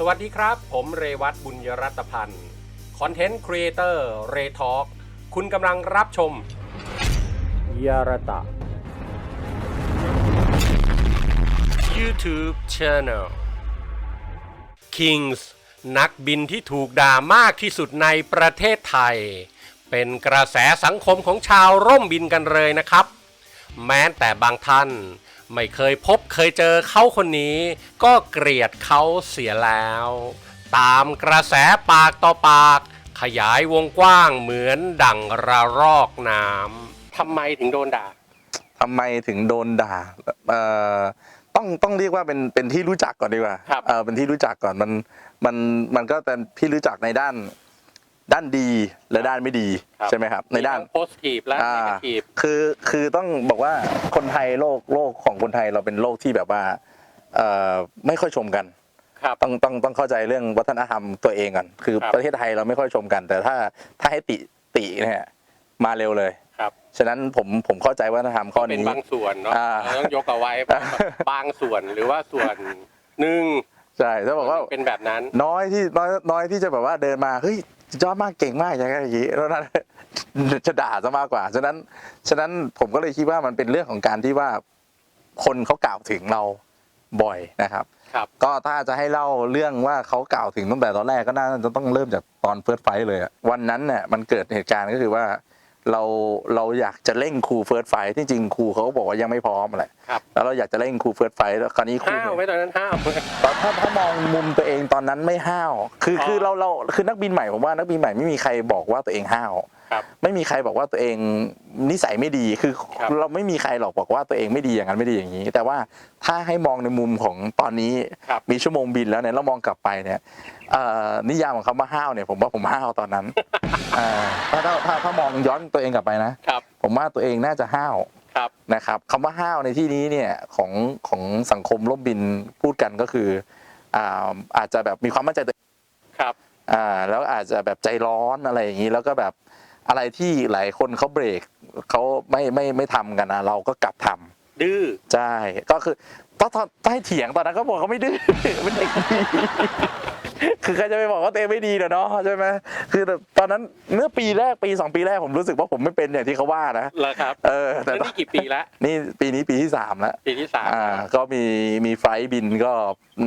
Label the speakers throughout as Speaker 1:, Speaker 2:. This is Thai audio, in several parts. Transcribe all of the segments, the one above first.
Speaker 1: สวัสดีครับ ผมเรวัตบุญยรัตพันธ์คอนเทนต์ครีเอเตอร์เรทอ k คุณกำลังรับชม ยารตะ YouTube Channel Kings นักบินที่ถูกด่ามากที่สุดในประเทศไทย เป็นกระแสสังคมของชาวร่มบินกันเลยนะครับ แม้แต่บางท่าน ไม่เคยพบเคยเจอเขาคนนี้ ก็เกลียดเขาเสียแล้ว ตามกระแสปากต่อปาก ขยายวงกว้างเหมือนดั่งระรอกน้ำทำไมถึงโดนด่า
Speaker 2: ทำไมถึงโดนด่าเอ่อต้องต้องเรียกว่าเป็นเป็นที่รู้จักก่อนดีกว่า
Speaker 1: ครับ
Speaker 2: เออเป็นที่รู้จักก่อนมันมันมันก็เป็นที่รู้จักในด้าน ด้านดีและด้านไม่ดีใช่ไหมครับ ในด้าน
Speaker 1: โพสทีฟและ
Speaker 2: อ่า
Speaker 1: เนกาทีฟ
Speaker 2: คือคือต้องบอกว่าคนไทยโลกโลกของคนไทยเราเป็นโลกที่แบบว่าเอ่อไม่ค่อยชมกัน
Speaker 1: ครับ
Speaker 2: ต้องต้องต้องเข้าใจเรื่องวัฒนธรรมตัวเองก่อนคือ
Speaker 1: ครับ
Speaker 2: ประเทศไทยเราไม่ค่อยชมกัน แต่ถ้าถ้าให้ติติเนี่ยมาเร็วเลย
Speaker 1: ครับ
Speaker 2: ฉะนั้นผมผมเข้าใจวัฒนธรรมข้อ
Speaker 1: เป็น
Speaker 2: นี้
Speaker 1: บางส่วนเนาะ
Speaker 2: อ่า
Speaker 1: เราต้องยกเอาไว้บางส่วนหรือว่าส่วนหนึ่ง
Speaker 2: ใช่ถ้าบอกว่า
Speaker 1: เป็นแบบนั้น
Speaker 2: น้อยที่น้อยน้อยที่จะแบบว่าเดินมาเฮ้ยสุดยอดมากเก่งมากอย่างเงี้ยอย่างงี้แล้วนั้นจะด่าซะมากกว่าฉะนั้นฉะนั้นผมก็เลยคิดว่ามันเป็นเรื่องของการที่ว่าคนเขากล่าวถึงเราบ่อยนะครับ
Speaker 1: ครับ
Speaker 2: ก็ถ้าจะให้เล่าเรื่องว่าเขากล่าวถึงตั้งแต่ตอนแรกก็น่าจะต้องเริ่มจากตอนเฟิร์สไฟเลยอะวันนั้นเนี่ยมันเกิดเหตุการณ์ก็คือว่า เราเราอยากจะเร่งครูเฟิร์สไฟที่จริงครูเขาก็บอกว่ายังไม่พร้อมแหละ
Speaker 1: ครับ
Speaker 2: แล้วเราอยากจะเร่งครูเฟิร์สไฟแล้วคราวนี้ครู
Speaker 1: ห้าวไหมตอนนั้นห้าว
Speaker 2: ตอนถ้าถ้ามองมุมตัวเองตอนนั้นไม่ห้าวคือ
Speaker 1: อ๋อ
Speaker 2: คือเราเราคือนักบินใหม่ผมว่านักบินใหม่ไม่มีใครบอกว่าตัวเองห้าว
Speaker 1: ครับ
Speaker 2: ไม่มีใครบอกว่าตัวเองนิสัยไม่ดีคือ
Speaker 1: ครับ
Speaker 2: เราไม่มีใครหรอกบอกว่าตัวเองไม่ดีอย่างนั้นไม่ดีอย่างนี้ แต่ว่าถ้าให้มองในมุมของตอนนี้
Speaker 1: ครับ
Speaker 2: มีชั่วโมงบินแล้วเนี่ยแล้วมองกลับไปเนี่ยเอ่อนิยามของคำว่าห้าวเนี่ยผมว่าผมห้าวตอนนั้นเอ่อถ้าถ้าถ้าถ้ามองย้อนตัวเองกลับไปนะ
Speaker 1: ครับ
Speaker 2: ผมว่าตัวเองน่าจะห้าว
Speaker 1: ครับ
Speaker 2: นะครับคำว่าห้าวในที่นี้เนี่ยของของสังคมร่มบินพูดกันก็คืออ่าอาจจะแบบมีความมั่นใจตัวเอง
Speaker 1: ครับ
Speaker 2: อ่าแล้วอาจจะแบบใจร้อนอะไรอย่างนี้แล้วก็แบบ อะไรที่หลายคนเขาเบรกเขาไม่ไม่ไม่ทำกันนะเราก็กลับทำ
Speaker 1: ดื้อ
Speaker 2: ใช่ก็คือต้องต้องต้องให้เถียงตอนนั้นก็บอกเขาไม่ดื้อเป็นเด็กดี คือใครจะไปบอกว่าตัวเองไม่ดีเนอะเนาะใช่ไหมคือแต่ตอนนั้นเมื่อปีแรกปีสองปีแรกผมรู้สึกว่าผมไม่เป็นอย่างที่เขาว่านะ
Speaker 1: เหรอครับ
Speaker 2: เออแต่
Speaker 1: แล้วนี่กี่ปีแล้ว
Speaker 2: นี่ปีนี้ปีที่สามแล้ว
Speaker 1: ปีที่สาม
Speaker 2: อ่าก็มีมีไฟล์บินก็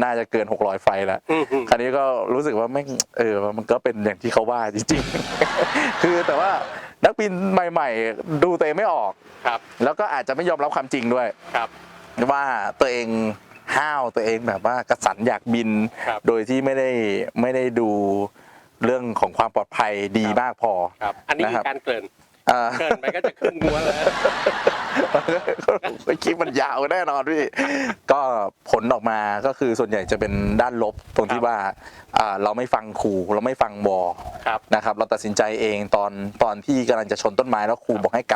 Speaker 2: น่าจะเกิน 600 ไฟล์แล้ว
Speaker 1: อืมอืม
Speaker 2: คราวนี้ก็รู้สึกว่าแม่งเออมันก็เป็นอย่างที่เขาว่าจริงๆ คือแต่ว่านักบินใหม่ ๆ ดูตัวเองไม่ออก
Speaker 1: ครับ
Speaker 2: แล้วก็อาจจะไม่ยอมรับความจริงด้วย
Speaker 1: ครับ
Speaker 2: ว่าตัวเอง ห้าวตัวเองแบบว่ากระสันอยากบิน
Speaker 1: ครับ
Speaker 2: โดยที่ไม่ได้ไม่ได้ดูเรื่องของความปลอดภัยดี
Speaker 1: ครับ
Speaker 2: มากพอ
Speaker 1: ครับ อันนี้
Speaker 2: นะ
Speaker 1: คื
Speaker 2: ครั
Speaker 1: อบการเกริ่น
Speaker 2: อ่า
Speaker 1: เกริ่นไปก็จะขึ้นงัวแล้ว
Speaker 2: คลิปมันยาวแน่นอนพี่ ก็ผลออกมาก็คือส่วนใหญ่จะเป็นด้านลบตรงที่
Speaker 1: ครับ
Speaker 2: ว่าอ่าเราไม่ฟังครูเราไม่ฟังวอ
Speaker 1: ครับ
Speaker 2: นะครับ เราตัดสินใจเองตอนตอนที่กำลังจะชนต้นไม้แล้วครูบอกให้ก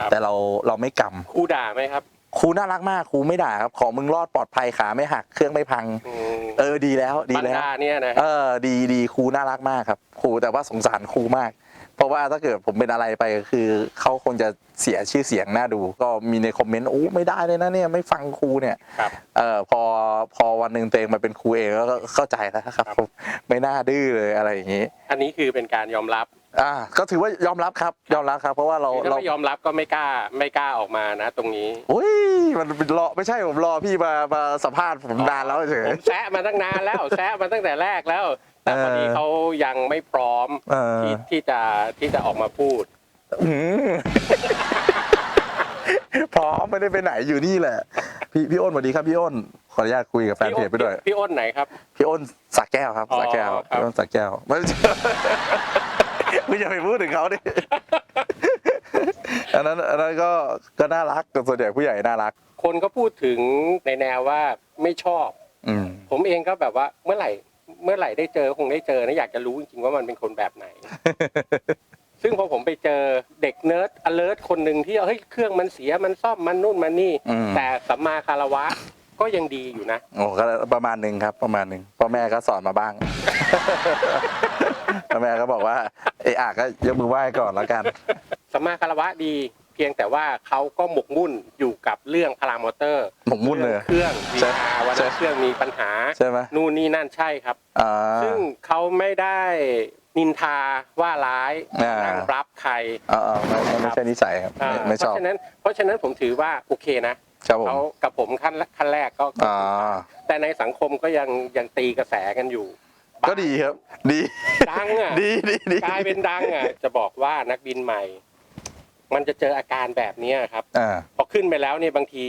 Speaker 1: ครับำ
Speaker 2: แต่เราเราไม่ก
Speaker 1: ครูด่าไหมครับำ
Speaker 2: ครูน่ารักมากครูไม่ด่าครับขอมึงรอดปลอดภัยขาไม่หักเครื่องไม่พัง
Speaker 1: อืม
Speaker 2: เออดีแล้วดี
Speaker 1: บัน
Speaker 2: แล้ว
Speaker 1: ดาเนี่ยนะ
Speaker 2: เออดีดีครูน่ารักมากครับครูแต่ว่าสงสารครูมาก เพราะว่าถ้าเกิดผมเป็นอะไรไปคือเขาคงจะเสียชื่อเสียงน่าดู ก็มีในคอมเมนต์โอ้ไม่ได้เลยนะเนี่ยไม่ฟังครูเนี่ย
Speaker 1: ครับ
Speaker 2: เออพอพอวันหนึ่งตัวเองมาเป็นครูเองก็เข้าใจแล้วครับ
Speaker 1: ครับ
Speaker 2: ผมไม่น่าดื้อเลยอะไรอย่างนี้
Speaker 1: อันนี้คือเป็นการยอมรับ
Speaker 2: อ่าก็ถือว่ายอมรับครับยอมรับครับ เพราะว่าเรา
Speaker 1: ถ้า
Speaker 2: เรา
Speaker 1: ไม่ยอมรับก็ไม่กล้าไม่กล้าออกมานะ ตรงนี้
Speaker 2: อุ้ยมันเป็นรอไม่ใช่ผมรอพี่มามาสัมภาษณ์ผมนานแล้วเฉย
Speaker 1: ผมแซะมาตั้งนานแล้ว แซะมาตั้งแต่แรกแล้ว แต่พอดี
Speaker 2: เออ
Speaker 1: เขายังไม่พร้อม
Speaker 2: เออ
Speaker 1: ที่ที่จะที่จะออกมาพูด
Speaker 2: อืมพร้อมไม่ได้ไปไหนอยู่นี่แหละ พี่พี่อ้นสวัสดีครับพี่อ้นขออนุญาตคุยกับแฟนเพจไปด้วย
Speaker 1: พี่อ้นไหนครับ
Speaker 2: พี่อ้นสักแก้วครับ
Speaker 1: อ๋อ
Speaker 2: สักแก้ว
Speaker 1: ครับ
Speaker 2: พี่อ้นสักแก้วไม่ใช่ ไม่จะไปพูดถึงเขาดิ อันนั้นอันนั้นก็ก็น่ารักส่วนใหญ่ผู้ใหญ่น่ารัก
Speaker 1: คนก็พูดถึงในแนวว่าไม่ชอบ
Speaker 2: อืม
Speaker 1: ผมเองก็แบบว่าเมื่อไหร่ เมื่อไหร่ได้เจอคงได้เจอนะอยากจะรู้จริงๆว่ามันเป็นคนแบบไหน ซึ่งพอผมไปเจอเด็กเนิร์ด alert คนหนึ่งที่เฮ้ยเครื่องมันเสียมันซ่อมมันนู่นมันนี่
Speaker 2: อืม
Speaker 1: แต่สัมมาคารวะก็ยังดีอยู่นะ
Speaker 2: โอ้ก็ประมาณหนึ่งครับ ประมาณหนึ่งพ่อแม่ก็สอนมาบ้าง พ่อแม่ก็บอกว่าเอออะก็ยกมือไหว้ก่อนแล้วกัน
Speaker 1: สัมมาคารวะดี เพียงแต่ว่าเขาก็หมกมุ่นอยู่กับเรื่องพารามอเตอร์
Speaker 2: หมกมุ่นเลย
Speaker 1: เครื่องวี
Speaker 2: ใช่
Speaker 1: อาวัน
Speaker 2: ใช่
Speaker 1: นั้นเครื่องมีปัญหา
Speaker 2: ใช่ไหม
Speaker 1: นู่นนี่นั่นใช่ครับ
Speaker 2: อ่า
Speaker 1: ซึ่งเขาไม่ได้นินทาว่าร้าย
Speaker 2: อ่า
Speaker 1: นั่งรับใคร
Speaker 2: อ่าๆไม่ไม่ไม่ใช่นิสัยครับ
Speaker 1: อ่า
Speaker 2: ไม่ไม่
Speaker 1: เพ
Speaker 2: ชอบ
Speaker 1: ราะฉะนั้นเพราะฉะนั้นผมถือว่าโอเคนะครับ
Speaker 2: ผม
Speaker 1: เขากับผมขั้นขั้นแรกก็
Speaker 2: อ่า
Speaker 1: แต่ในสังคมก็ยังยังตีกระแสกันอยู่
Speaker 2: ก็ดีครับ ดี
Speaker 1: ดังอะ
Speaker 2: ดีดีดี
Speaker 1: กลายเป็นดังอะ จะบอกว่านักบินใหม่ มันจะเจออาการแบบเนี้ยครับ
Speaker 2: อ่า
Speaker 1: พอขึ้นไปแล้วเนี่ยบางที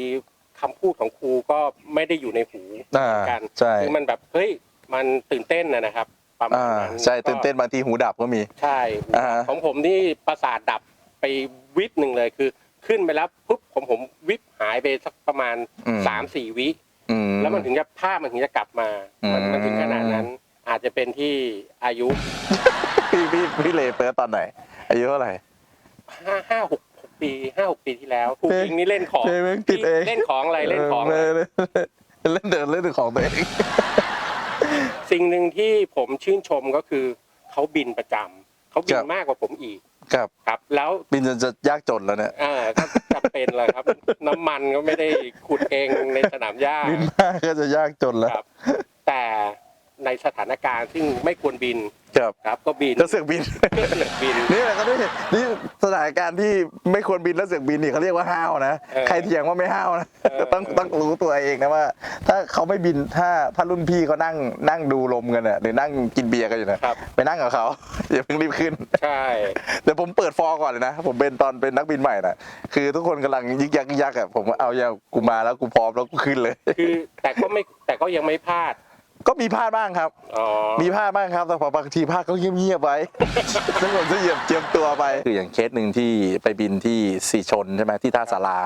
Speaker 1: คำพูดของครูก็ไม่ได้อยู่ในหู
Speaker 2: อ่า
Speaker 1: เหมือนกัน
Speaker 2: ใช่
Speaker 1: คือมันแบบเฮ้ยมันตื่นเต้นนะนะครับประมาณ
Speaker 2: อ่า
Speaker 1: นั้น
Speaker 2: ใช่
Speaker 1: ก็
Speaker 2: ตื่นเต้นบางทีหูดับก็มี
Speaker 1: ใช่
Speaker 2: อ่า
Speaker 1: ของผมนี่ประสาทดับไปวิบหนึ่งเลยคือ ขึ้นไปแล้วปุ๊บผมผมวิบหายไปสักประมาณ
Speaker 2: อืม
Speaker 1: สามสี่วิ
Speaker 2: อืม
Speaker 1: แล้วมันถึงจะภาพมันถึงจะกลับมา มัน
Speaker 2: อืม
Speaker 1: มันถึงขนาดนั้น อาจจะเป็นที่อายุ
Speaker 2: พี่พี่พี่เลเปิดตอนไหน อายุเท่าไหร่
Speaker 1: ห้าห้าหกหกปีห้าหกปีที่แล้วครู
Speaker 2: เพลง
Speaker 1: พิงนี่เล่นของ
Speaker 2: เพลงแม่งติดเอง
Speaker 1: เล่นของอะไรเล่นของอะไร
Speaker 2: เเล่นเดินเล่นของตัวเอง
Speaker 1: สิ่งหนึ่งที่ผมชื่นชมก็คือเขาบินประจำเขาบิ
Speaker 2: ครั
Speaker 1: น
Speaker 2: บ
Speaker 1: มากกว่าผมอีก
Speaker 2: ครับ
Speaker 1: ครับ แล้ว
Speaker 2: บินจนจะยากจนแล้วเนี่ย
Speaker 1: เอ่าก็จำเป็นเลยครับ น้ำมันก็ไม่ได้ขุดเองในสนามหญ้า
Speaker 2: บินมากก็จะยากจนแล้ว
Speaker 1: ครับ แต่ ในสถานการณ์ซึ่งไม่ควรบิน
Speaker 2: ครับ
Speaker 1: ครับก็บิน
Speaker 2: แล้วเสือกบิน
Speaker 1: ก็เสือกบิน
Speaker 2: นี่แหละครับนี่นี่สถานการณ์ที่ไม่ควรบินแล้วเสือกบินนี่เขาเรียกว่าห้าวนะ
Speaker 1: เออ
Speaker 2: ใครเถียงว่าไม่ห้าวนะ
Speaker 1: เออ
Speaker 2: ต้องต้องรู้ตัวเองนะว่า ถ้าเขาไม่บินถ้าถ้ารุ่นพี่เขานั่งนั่งดูลมกันน่ะหรือนั่งกินเบียร์กันอยู่นะครับ ไปนั่งกับเขา อย่าเพิ่งรีบขึ้น
Speaker 1: ใช่
Speaker 2: เดี๋ยวผมเปิดฟอร์ก่อนเลยนะ ผมเป็นตอนเป็นนักบินใหม่นะคือทุกคนกำลังยึกยักยึกยักอะผมเอาอย่างกูมาแล้วกูพร้อมแล้วกูขึ้นเลย
Speaker 1: คือแต่ก็ไม่แต่ก็ยังไม่พลาด
Speaker 2: ก็มีพลาดบ้างครับ
Speaker 1: อ๋อ
Speaker 2: มีพลาดบ้างครับ แต่พอบางทีพลาดก็เงียบๆไว้ทุกคนจะเหยียบเจียมตัวไป คืออย่างเคสหนึ่งที่ไปบินที่สีชนใช่ไหมที่ท่าสารา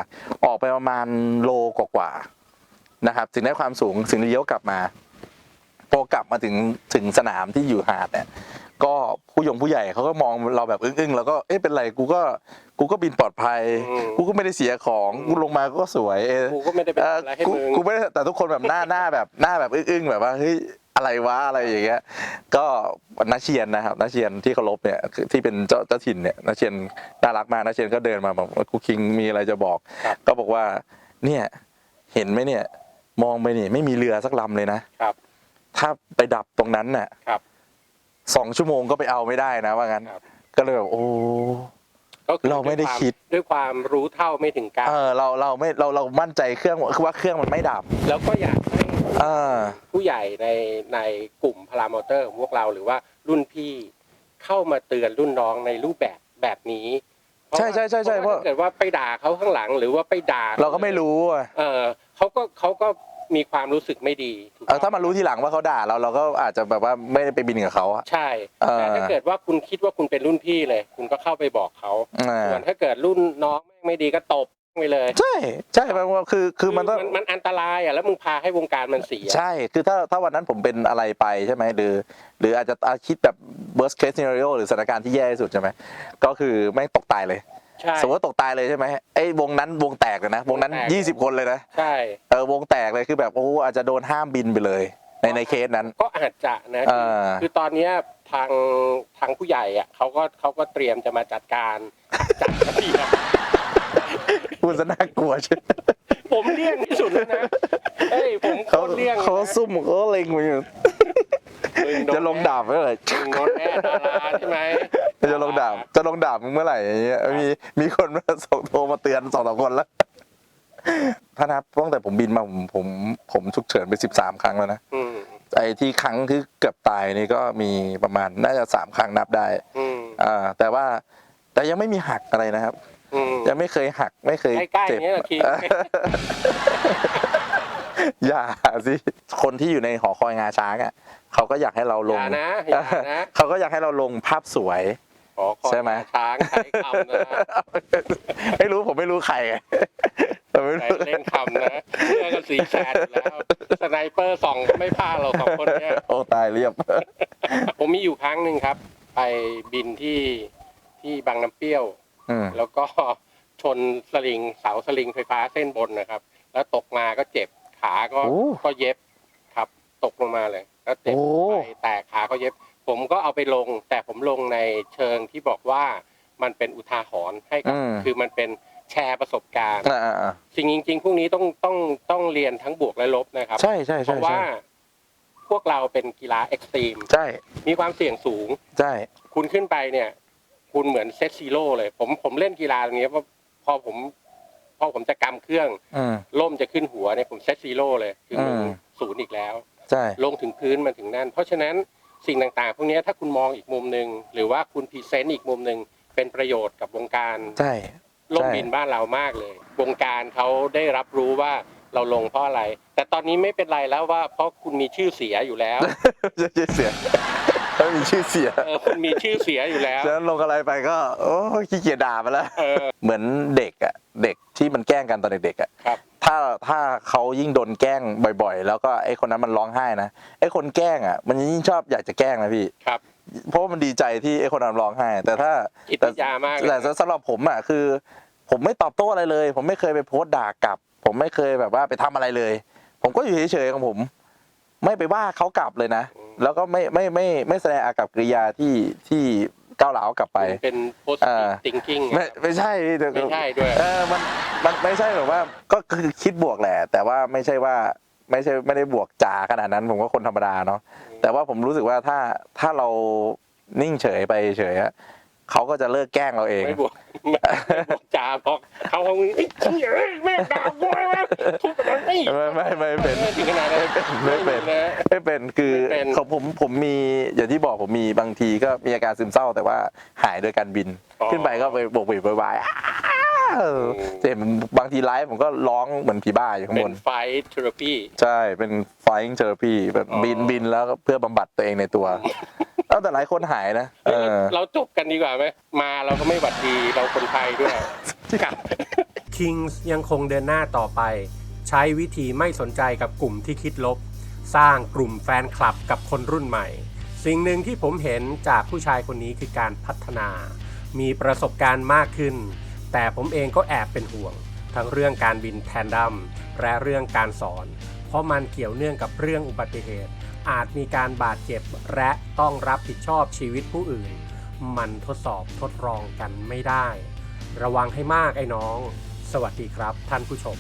Speaker 2: ออกไปประมาณโลกว่าๆนะครับ ถึงได้ความสูงถึงเลี้ยวกลับมา พอกลับมาถึงถึงสนามที่อยู่หาดเนี่ย ก็ผู้ยงผู้ใหญ่เขาก็มองเราแบบอึ้งๆ แล้วก็เอ๊ะเป็นไรกูก็กูก็บินปลอดภัย
Speaker 1: อืม
Speaker 2: กูก็ไม่ได้เสียของกูลงมาก็สวยเออ
Speaker 1: กูก็ไม่ได้เป็น
Speaker 2: เอ่อ
Speaker 1: อะไรให้
Speaker 2: กู
Speaker 1: มึง
Speaker 2: กูไม่ได้แต่ทุกคนแบบหน้าหน้าแบบหน้าแบบอึ้งๆแบบว่าเฮ้ยอะไรวะอะไรอย่างเงี้ยก็นักเชียนนะครับนักเชียนที่เคารพเนี่ยคือที่เป็นเจ้าเจ้าถิ่นเนี่ยนักเชียนน่ารักมากนักเชียนก็เดินมาบอกว่าครูคิงมีอะไรจะบอก
Speaker 1: ครับ
Speaker 2: ก็บอกว่าเนี่ยเห็นไหมเนี่ยมองไปนี่ไม่มีเรือสักลำเลยนะครับ ถ้าไปดับตรงนั้นน่ะ
Speaker 1: ครับ
Speaker 2: สองชั่วโมงก็ไปเอาไม่ได้นะว่างั้น
Speaker 1: ครับ
Speaker 2: ก็เลยแบบโอ้
Speaker 1: ก็คือ
Speaker 2: เราไม่ได้
Speaker 1: วยว
Speaker 2: คิด
Speaker 1: ด้วยความรู้เท่าไม่ถึงการ
Speaker 2: เออเราเราไม่เราเรามั่นใจเครื่องคือว่าเครื่องมันไม่ดับ
Speaker 1: แล้วก็อยากให้
Speaker 2: เออ
Speaker 1: ผู้ใหญ่ในในกลุ่มพารามอเตอร์ของพวกเราหรือว่ารุ่นพี่เข้ามาเตือนรุ่นน้องในรูปแบบแบบนี้เพราะ
Speaker 2: ใช่
Speaker 1: ว่า
Speaker 2: ใช่ใช่ใช่
Speaker 1: เพราะว่าถ้าเกิดว่าไปด่าเขาข้างหลัง หรือว่าไปด่า
Speaker 2: เราก็ไม่รู้อะ
Speaker 1: เออเขาก็เขาก็ มีความรู้สึกไม่ดีถูก
Speaker 2: เออ
Speaker 1: ต้อง
Speaker 2: ถ้ามารู้ทีหลังว่าเขาด่าเราเราก็อาจจะแบบว่าไม่ได้ไปบินกับเขาอะ
Speaker 1: ใช่
Speaker 2: เออ
Speaker 1: แต่ถ้าเกิดว่าคุณคิดว่าคุณเป็นรุ่นพี่เลย คุณก็เข้าไปบอกเขา
Speaker 2: อ่า
Speaker 1: ส่วนถ้าเกิดรุ่นน้องแม่งไม่ดีก็ตบไปเลย
Speaker 2: ใช่ใช่แปลว่าคือคือมันต้อง
Speaker 1: มันอันตรายอะแล้วมึงพาให้วงการมันเสีย
Speaker 2: ใช่ คือถ้าถ้าวันนั้นผมเป็นอะไรไปใช่ไหมหรือ หรืออาจจะอะคิดแบบ worst case scenario หรือสถานการณ์ที่แย่ที่สุดใช่ไหม ก็คือแม่งตกตายเลย
Speaker 1: ใช่
Speaker 2: สมมติว่าตกตายเลยใช่ไหมไอ้วงนั้นวงแตกเลยนะวงนั้น
Speaker 1: วงแตก
Speaker 2: 20 คนเลยนะ
Speaker 1: ใช่
Speaker 2: เออวงแตกเลยคือแบบโอ้อาจจะโดนห้ามบินไปเลย ในในเคสนั้น
Speaker 1: ก็อาจจะนะ
Speaker 2: เออ
Speaker 1: คือตอนเนี้ยทางทางผู้ใหญ่อะเขาก็เขาก็เตรียมจะมาจัดการจัดระเบียบ
Speaker 2: พูดซะน่ากลัวใช่ไหม
Speaker 1: ผมเลี่ยงที่สุดแล้วนะเฮ้ยผมโค
Speaker 2: เขา
Speaker 1: ตรเลี่ยง
Speaker 2: เขา
Speaker 1: นะ
Speaker 2: ซุ่มเขาเล็งมาอยู่
Speaker 1: มึงโน
Speaker 2: จะลงดาบไว้เลย
Speaker 1: มึงโดนแน่ดาราใช่ไหม
Speaker 2: จะลงดาบจะลงดาบมึงเมื่อไหร่อย่างเงี้ยมีมีคนมาส่งโทรมาเตือนสองสามคนแล้วถ้านับตั้งแต่ผมบินมาผมผมผมฉุกเฉินไปสิบสามครั้งแล้วนะ
Speaker 1: อืม
Speaker 2: ไอ้ที่ครั้งที่เกือบตายนี่ก็มีประมาณน่าจะสามครั้งนับได้
Speaker 1: อืม
Speaker 2: อ่าแต่ว่าแต่ยังไม่มีหักอะไรนะครับ
Speaker 1: อืม
Speaker 2: ยังไม่เคยหักไม่เคย
Speaker 1: ใกล้ๆ
Speaker 2: เจ็บ
Speaker 1: อย่างเงี้ยแหละคิง
Speaker 2: อย่าสิคนที่อยู่ในหอคอยงาช้างอะ เขาก็อยากให้เราล
Speaker 1: องย่านะอย่านะ
Speaker 2: เขาก็อยากให้เราลงภาพสวย
Speaker 1: ขอขอ
Speaker 2: ใช่ไหม
Speaker 1: ช้างใช้คำนะ
Speaker 2: ไม่รู้ผมไม่รู้ใครไงผมไม่
Speaker 1: ใช้
Speaker 2: รู้
Speaker 1: เล่นคำนะเชื่อกันสีแสนอยู่แล้วสไนเปอร์ส่องก็ไม่พลาดเราสองคนเนี้ย
Speaker 2: โอ้ตายเรียบ
Speaker 1: ผมมีอยู่ครั้งหนึ่งครับ ไปบินที่ที่บางน้ำเปรี้ยว
Speaker 2: อืม
Speaker 1: แล้วก็ชนสลิงเสาสลิงไฟฟ้าเส้นบนนะครับ แล้วตกมาก็เจ็บขาก็
Speaker 2: โอ้
Speaker 1: ก็เย็บครับ ตกลงมาเลย แล้วเจ็บ
Speaker 2: โอ้
Speaker 1: ไปแตกขาก็เย็บ ผมก็เอาไปลง แต่ผมลงในเชิงที่บอกว่ามันเป็นอุทาหรณ์ให้กับ
Speaker 2: อืม
Speaker 1: คือมันเป็นแชร์ประสบการณ์
Speaker 2: อ่าอ่าอ่า
Speaker 1: สิ่งจริงๆพวกนี้ต้องต้องต้องเรียนทั้งบวกและลบนะครับ
Speaker 2: ใช่ใช่
Speaker 1: เพ
Speaker 2: ใช่
Speaker 1: ราะว่า
Speaker 2: ใช่
Speaker 1: พวกเราเป็นกีฬาเอ็กซ์ตรีม
Speaker 2: ใช่
Speaker 1: มีความเสี่ยงสูง
Speaker 2: ใช่
Speaker 1: คุณขึ้นไปเนี่ย คุณเหมือนเซตซีโร่เลย ผมผมเล่นกีฬาตรงนี้เพราะพอผมพอผมจะกำเครื่อง
Speaker 2: อืม
Speaker 1: ล่มจะขึ้นหัวเนี่ยผมเซตซีโร่เลย คือมึง
Speaker 2: อืม
Speaker 1: ศูนย์อีกแล้ว
Speaker 2: ใช่
Speaker 1: ลงถึงพื้นมาถึงนั่น เพราะฉะนั้นสิ่งต่างๆ พวกนี้ถ้าคุณมองอีกมุมหนึ่งหรือว่าคุณพรีเซนต์อีกมุมหนึ่งเป็นประโยชน์กับวงการ
Speaker 2: ใช่
Speaker 1: ล่มบินบ้านเรามากเลย วงการเขาได้รับรู้ว่าเราลงเพราะอะไร แต่ตอนนี้ไม่เป็นไรแล้วว่า เพราะคุณมีชื่อเสียอยู่แล้ว
Speaker 2: จะชื่อเสียถ้ามีชื่อเสีย
Speaker 1: เออคุณมีชื่อเสียอยู่แล้ว
Speaker 2: ฉะนั้นลงอะไรไปก็ โอ้ยขี้เกียจด่าไปแล้ว
Speaker 1: เออ
Speaker 2: เหมือนเด็กอะ เด็กที่มันแกล้งกันตอนเด็กๆอะ
Speaker 1: ครับ
Speaker 2: ถ้าถ้าเขายิ่งโดนแกล้งบ่อย ๆ แล้วก็ไอ้คนนั้นมันร้องไห้นะไอ้คนแกล้งอะ มันยิ่งชอบอยากจะแกล้งนะพี่
Speaker 1: ครับ
Speaker 2: เพราะว่ามันดีใจที่ไอ้คนนั้นร้องไห้ แต่ถ้า
Speaker 1: จิตวิทยามากเลย
Speaker 2: แต่สำหรับผมอะคือ ผมไม่ตอบโต้อะไรเลย ผมไม่เคยไปโพสต์ด่ากลับ ผมไม่เคยแบบว่าไปทำอะไรเลย ผมก็อยู่เฉยๆของผม ไม่ไปว่าเขากลับเลยนะ แล้วก็ไม่ไม่ไม่ไม่แสดงอากับกิริยาที่ที่ ก้าวร้าวกลับไป
Speaker 1: คุณเป็น
Speaker 2: เอ
Speaker 1: positive
Speaker 2: อ
Speaker 1: thinking
Speaker 2: ไม่ไม่ใช่พี่แต่
Speaker 1: ไม่ใช่ด้วย
Speaker 2: เออมันมันไม่ใช่แบบว่าก็คือคิดบวกแหละ แต่ว่าไม่ใช่ว่าไม่ใช่ไม่ได้บวกจ๋าขนาดนั้น ผมก็คนธรรมดาเนาะแต่ว่าผมรู้สึกว่าถ้าถ้าเรานิ่งเฉยไปเฉยอะเขาก็จะเลิกแกล้งเราเอง
Speaker 1: ไม่บวกไม่บวก จ่าบอกเขาเอาไอ้เหี้ยแม่งด่ากูไอ้แม่งทุบมันไอ้
Speaker 2: ไม่ไม่ไม่เป็น
Speaker 1: ถึงขนาดนั้น
Speaker 2: ไม่เป็น
Speaker 1: นะ
Speaker 2: ไม่เป็นคือ
Speaker 1: ไม่เป็น
Speaker 2: ของผมผมมีอย่างที่บอกผมมีบางทีก็มีอาการซึมเศร้า แต่ว่าหายโดยการบิน ขึ้นไปก็ไปโบกเวกบายอ้าว เจ็บบางทีไลฟ์ผมก็ร้องเหมือนผีบ้าอยู่ข้าง
Speaker 1: เป็
Speaker 2: บ
Speaker 1: น
Speaker 2: น
Speaker 1: ไฟเทอราปี
Speaker 2: ใช่เป็น flying therapy แบบ
Speaker 1: อ๋อ
Speaker 2: บินบินแล้วก็เพื่อบำบัดตัวเองในตัวแล้วแต่หลายคนหายนะเออ
Speaker 1: เราจบกันดีกว่าไหมมาเราก็ไม่หวัดดีเราคนไทยด้วยครับ Kings ยังคงเดินหน้าต่อไป ใช้วิธีไม่สนใจกับกลุ่มที่คิดลบ สร้างกลุ่มแฟนคลับกับคนรุ่นใหม่ สิ่งหนึ่งที่ผมเห็นจากผู้ชายคนนี้คือการพัฒนา มีประสบการณ์มากขึ้น แต่ผมเองก็แอบเป็นห่วง ทั้งเรื่องการบินแทนดัมและเรื่องการสอน เพราะมันเกี่ยวเนื่องกับเรื่องอุบัติเหตุ อาจมีการบาดเจ็บและต้องรับผิดชอบชีวิตผู้อื่น มันทดสอบทดลองกันไม่ได้ ระวังให้มากไอ้น้อง สวัสดีครับท่านผู้ชม